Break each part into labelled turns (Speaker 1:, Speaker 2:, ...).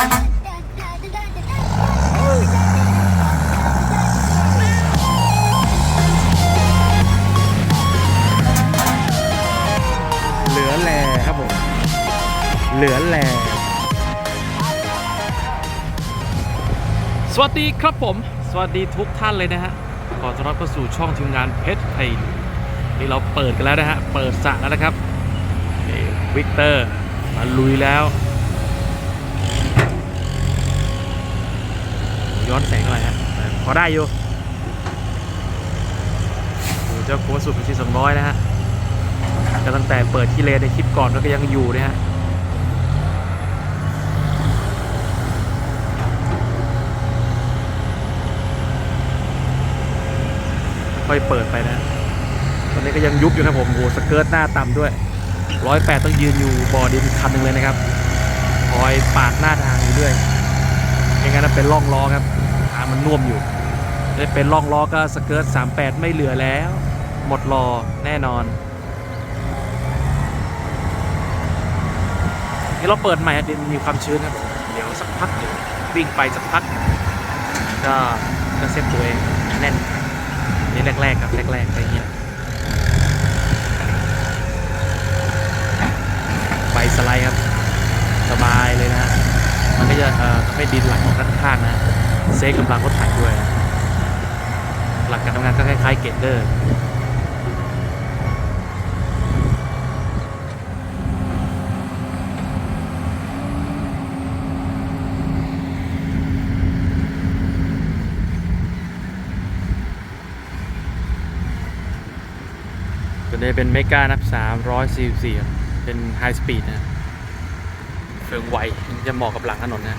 Speaker 1: เหลือแลครับผม เหลือแลสวัสดีครับผม สวัสดีทุกท่านเลยนะฮะขอต้อนรับเข้าสู่ช่องทีมงานเพชรไทยนี่เราเปิดกันแล้วนะฮะ เปิดสระแล้วนะครับนี่วิกเตอร์มาลุยแล้ว ย้อนแสงหน่อยฮะพอได้อยู่ดูเจ้าโค้ชสุดเป็นที่สองร้อยนะฮะก็ตั้งแต่เปิดที่เลนในคลิปก่อนแล้วก็ยังอยู่นะฮะค่อยเปิดไปนะ ตอนนี้ก็ยังยุบอยู่นะผมโหสเกิร์ตหน้าต่ำด้วยร้อยแปดต้องยืนอยู่บ่อดินคันหนึ่งเลยนะครับคอยปาดหน้าทางอยู่ด้วยไม่งั้นะเป็นร่องล้อครับ มันน่วมอยู่ได้เป็นร่องล้อก็สเกิร์ต38 ไม่เหลือแล้ว หมดรอแน่นอนนี่เราเปิดใหม่ดินมีความชื้นครับ เดี๋ยวสักพักหนึ่งวิ่งไปสักพัก ก็ก็เซ็ตตัวเองแน่นนี่แรกๆครับแรกๆไอย่างเงี้ยไฟสไลด์ครับ สบายเลยนะฮะมันก็จะเอ่อทำให้ดินไหลออกด้านข้างนะ เซฟกำลังรถไถด้วย หลักการทำงานก็คล้ายๆเกตเดอร์ตัวนี้เป็นเมกานับ 344 เป็นไฮสปีดนะเฟืองไวจะเหมาะกับหลังถนนนะ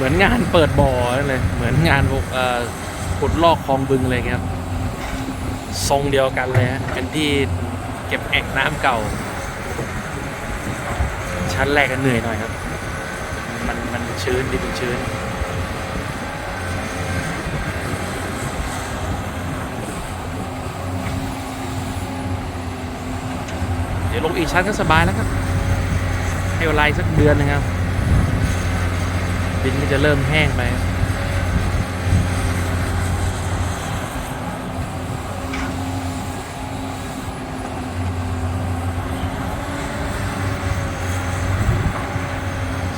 Speaker 1: เหมือนงานเปิดบ่อนั่นเลย เหมือนงานพวกขุดลอกคลองบึงอะไรเงี้ยครับ ทรงเดียวกันเลยเป็นที่เก็บแอ่งน้ำเก่า ชั้นแรกก็เหนื่อยหน่อยครับ มันมันชื้นดินมันชื้นเดี๋ยวลงอีกชั้นก็สบายแล้วครับให้เวลาสักเดือนนะครับ ดินก็จะเริ่มแห้งไป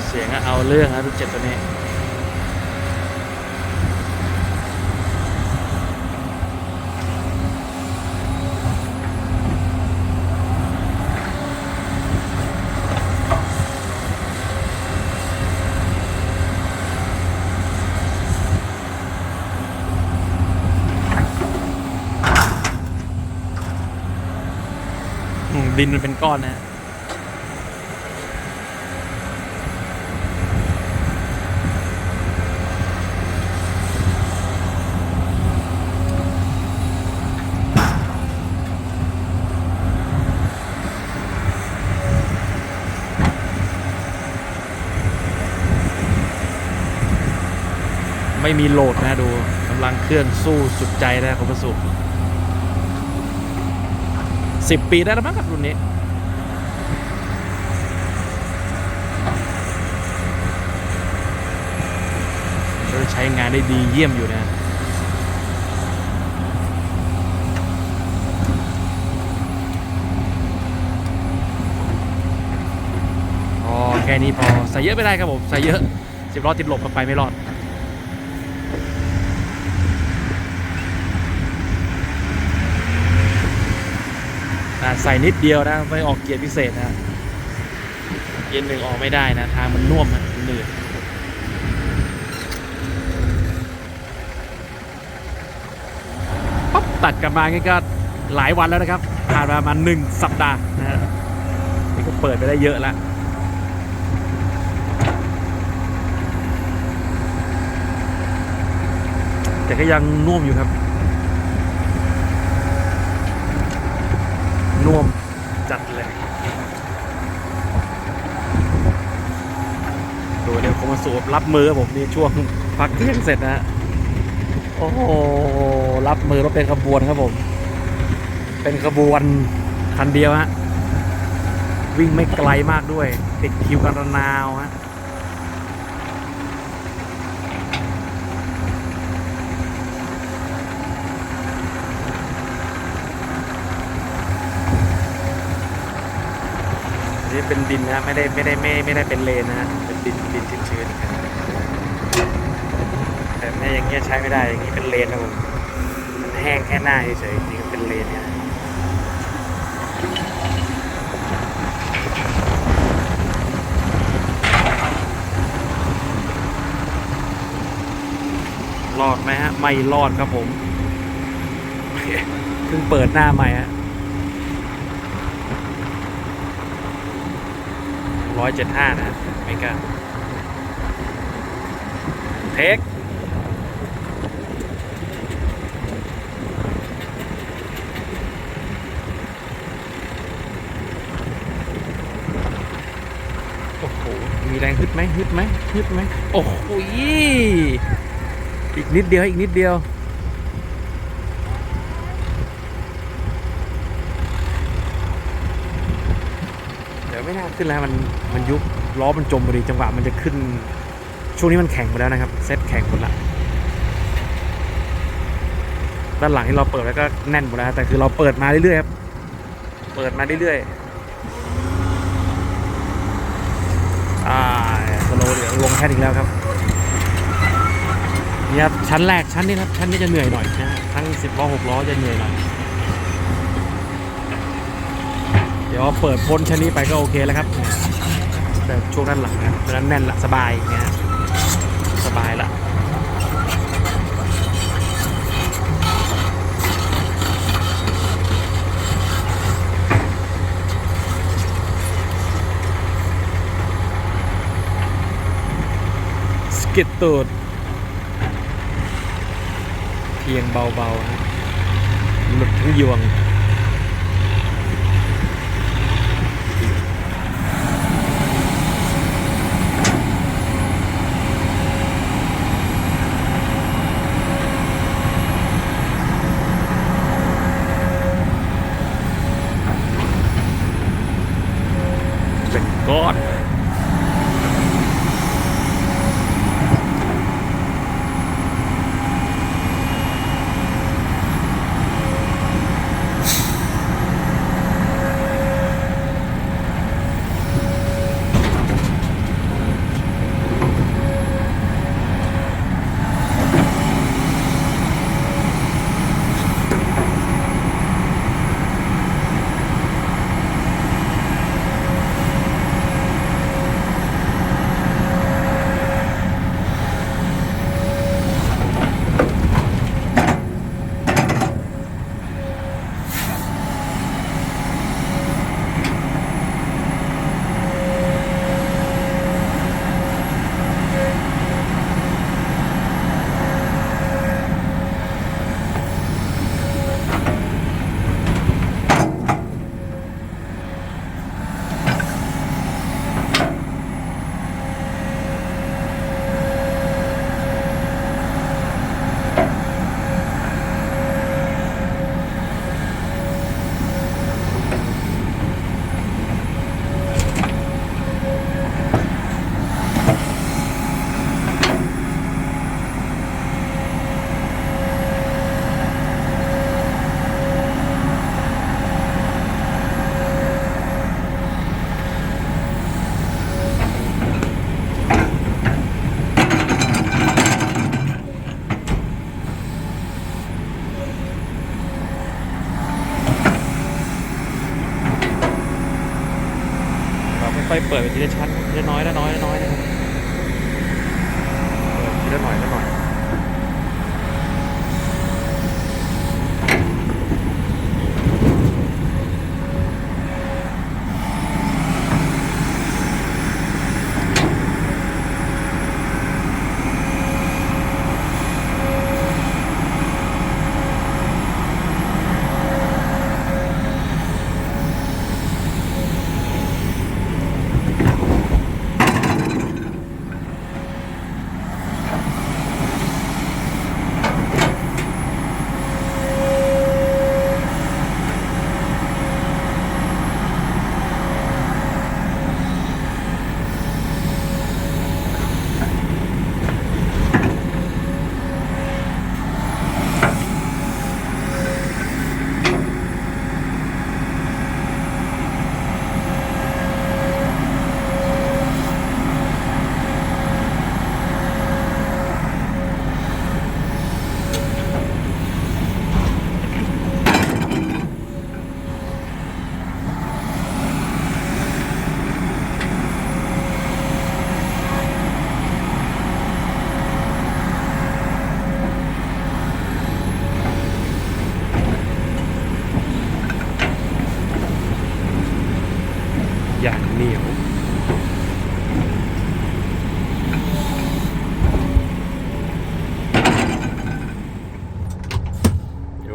Speaker 1: เสียงอะเอาเรื่องครับทุกเจ็ดตัวนี้ินมันเป็นก้อนนะไม่มีโหลดนะดูกำลังเคลื่อนสู้สุดใจนะคุณประสบ 10 ปีได้แล้วมั้งครับรุ่นนี้ ใช้งานได้ดีเยี่ยมอยู่นะแค่นี้พอใส่เยอะไม่ได้ครับผม ใส่เยอะสิบล้อติดลบกันไปไม่รอด ใส่นิดเดียวนะไม่ออกเกียร์พิเศษนะเกียร์หนึ่งออกไม่ได้นะ ทางมันน่วมนะมันหนืดปั๊บตัดกลับมางี้ก็หลายวันแล้วนะครับ ผ่านมาประมาณหนึ่งสัปดาห์นะฮะนี่ก็เปิดไปได้เยอะแล้วพแต่ก็ยังนุ่มอยู่ครับ นุ่มจัดเลยดูเดี๋ยวผมมาสูบรับมือครับผมนี่ช่วงพักเที่ยงเสร็จนะฮะโอ้โหรับมือรถเป็นขบวนครับผม เป็นขบวนคันเดียวฮะวิ่งไม่ไกลมากด้วย ติดคิวกันระนาวฮะ นี่เป็นดินนะไม่ได้ไม่ได้ไม่ไม่ได้เป็นเลนนะเป็นดินดินชื้นๆแต่ไม่อย่างเงี้ยใช้ไม่ได้อย่างงี้เป็นเลนนะผมมันแห้งแค่หน้าเฉยๆจริงเป็นเลนเนี่ยรอดไหมฮะไม่รอดครับผมเพิ่งเปิดหน้าใหม่ฮะ ร้อยเจ็ดห้านะเมกาเทคโอ้โห มีแรงฮึดไหมฮึดไหมฮึดไหม โอ้โหอีกนิดเดียว อีกนิดเดียว เดี๋ยว ไม่น่าขึ้นแล้วมันมันยุบล้อมันจมพอดีจังหวะมันจะขึ้น ช่วงนี้มันแข็งหมดแล้วนะครับ เซ็ตแข็งหมดละด้านหลังที่เราเปิดแล้วก็แน่นหมดแล้วแต่คือเราเปิดมาเรื่อยๆครับเปิดมาเรื่อยๆอ่าสโลว์เดี๋ยวลงแค่อีกแล้วครับเนี่ยครับชั้นแรกชั้นนี้ครับชั้นนี้จะเหนื่อยหน่อยนะฮะทั้งสิบล้อหกล้อจะเหนื่อยหน่อย เดี๋ยวเปิดพ้นชั้นนี้ไปก็โอเคแล้วครับแต่ช่วงด้านหลังนะเพราะนั้นแน่นละสบายอย่างเงี้ยสบายละสกิดตูดเพียงเบาๆนะหลุดทั้งยวง อยๆเปิดไปทีละชั้นทีละน้อยละน้อยละน้อยนะครับเปิดทีละหน่อยละหน่อย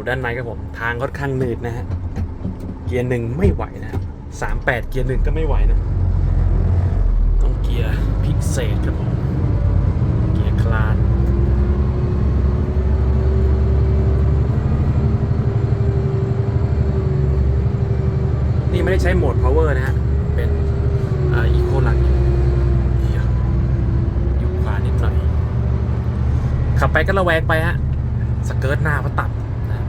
Speaker 1: ด้านในครับผมทางค่อนข้างหนืดนะฮะเกียร์หนึ่งไม่ไหวนะสามแปดเกียร์หนึ่งก็ไม่ไหวนะ ต้องเกียร์พิเศษครับผม เกียร์คลานนี่ไม่ได้ใช้โหมด power นะฮะ เป็นอ่า eco หลักอยู่ขวานิดหน่อย ขับไปก็ระแวงไปฮะ สเกิร์ตหน้าก็ตัดนะครับ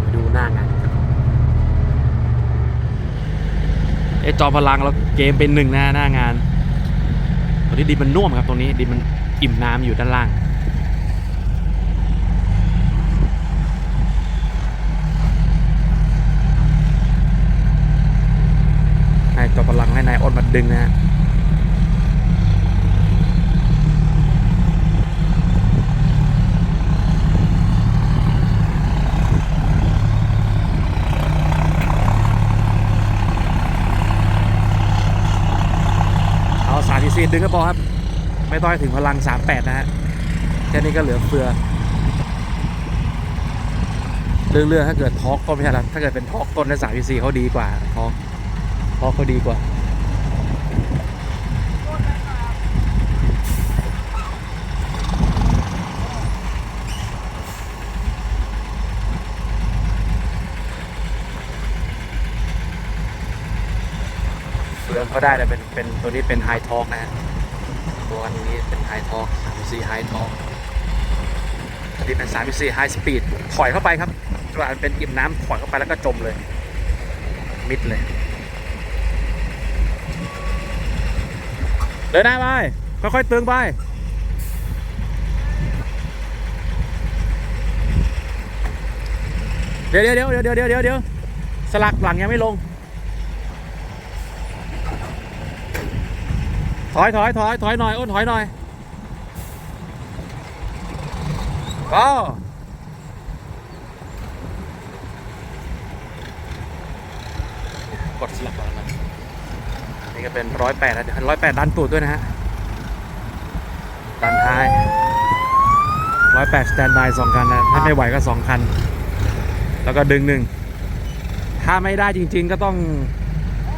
Speaker 1: ไปดูหน้างานกันครับ ไอจอพลังแล้วเกมเป็นหนึ่งนะหน้างานตอนนี้ดินมันน่วมครับตรงนี้ดินมันอิ่มน้ำอยู่ด้านล่างให้จอพลังให้นายอ้นมาดึงนะฮะ เอาสามทีซี ดึงก็พอครับ ไม่ต้องให้ถึงพลัง 38 นะฮะ แค่นี้ก็เหลือเฟือ เรื่องเรือถ้าเกิดทอกก็ไม่ใช่ละถ้าเกิดเป็นทอกต้นในสามทีซีเขาดีกว่าทอกทอกเขาดีกว่า เฟืองเขาได้แต่เป็นเป็นตัวนี้เป็นไฮทอกนะฮะตัวอันนี้เป็นไฮทอกสามสี่ไฮทอกอันนี้เป็นสามสี่ไฮสปีดถอยเข้าไปครับตัวอันเป็นอิ่มน้ำถอยเข้าไปแล้วก็จมเลย มิดเลย เดินหน้าไปค่อยๆตึงไปเดี๋ยวเดี๋ยวเดี๋ยวเดี๋ยวเดี๋ยวเดี๋ยวสลักหลังยังไม่ลง ถอยถอยถอยถอยหน่อยอ้นถอยหน่อยก็กดสลับก่อนนะนี่ก็เป็นร้อยแปดนะเดี๋ยวร้อยแปดดันตูดด้วยนะฮะดันท้ายร้อยแปดสแตนบายสองคันนะถ้าไม่ไหวก็สองคัน แล้วก็ดึงหนึ่งถ้าไม่ได้จริง ๆ ก็ต้อง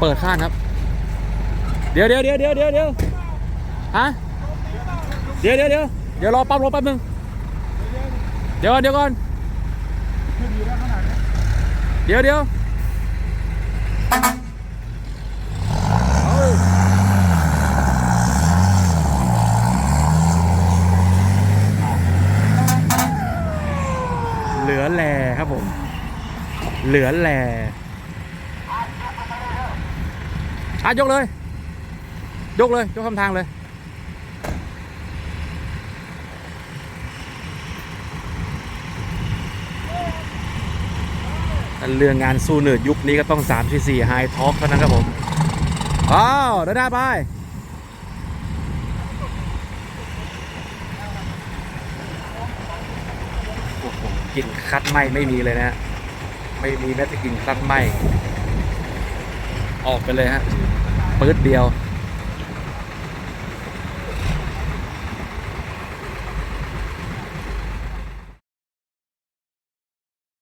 Speaker 1: เปิดข้างครับ เดียวเดี๋ยวเดี๋ยวเดี๋ยวเดี๋ยวเดี๋ยว ฮะเดี๋ยวเดี๋ยวเดี๋ยวเดี๋ยวรอปั๊มรถแป๊บนึงเดี๋ยวก่อนเดี๋ยวก่อนเดี๋ยวเดี๋ยวเหลือแลครับผม เหลือแลอะยกเลย ยกเลย ยกคำทางเลย เรื่องงานสู้เหนืดยุคนี้ก็ต้อง3 4 4 High Talk เท่านั้นครับผม อ้าวเดินหน้าไปกลิ่นคัดไหมไม่มีเลยนะฮะ ไม่มีแม้แต่กลิ่นคัดไหมออกไปเลยฮะปื๊ดเดียว